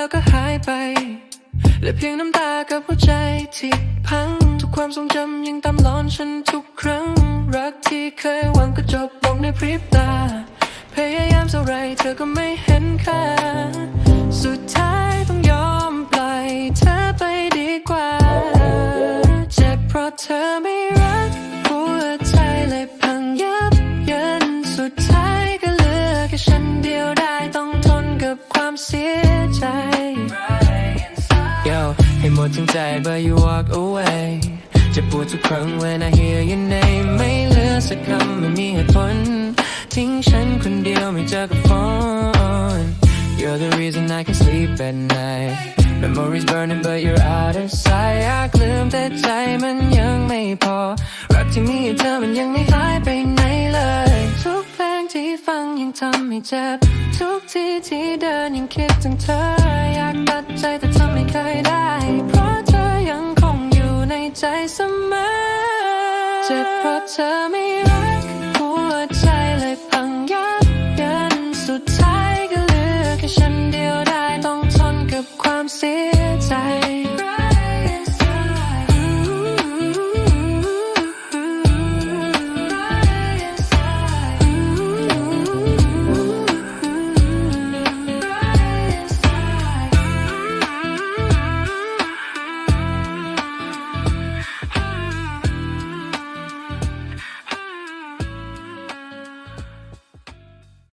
แล้วก็หายไปเหลือเพียงน้ำตากับหัวใจที่พัง ทุกความทรงจำยังตามหลอนฉันทุกครั้ง รักที่เคยหวังก็จบลงในพริบตา พยายามเท่าไรเธอก็ไม่เห็นค่า สียใจ Yo ให้หมดทั้งใจ but you walk away จะปวดทุกครั้ง when I hear your name ไม่เหลือสักคำไม่มีเหตุผล ทิ้งฉันคนเดียวไม่เจอกับฝน You're the reason I can sleep at night Memories burning but you're out of sight อยากลืมแต่ใจมันยังไม่พอ รักที่มีเธอมันยังไม่หายไปไหนเลย ทุกเพลงที่ฟังยังทำให้เจ็บ ที่ที่เดินยังคิดถึงเธอ อยากตัดใจแต่ทำไม่เคยได้ เพราะเธอยังคงอยู่ในใจเสมอ เจ็บเพราะเธอไม่รัก หัวใจเลยพังยับเยินสุดท้ายก็เหลือแค่ฉันเดียวได้ต้องทนกับความเสียใจ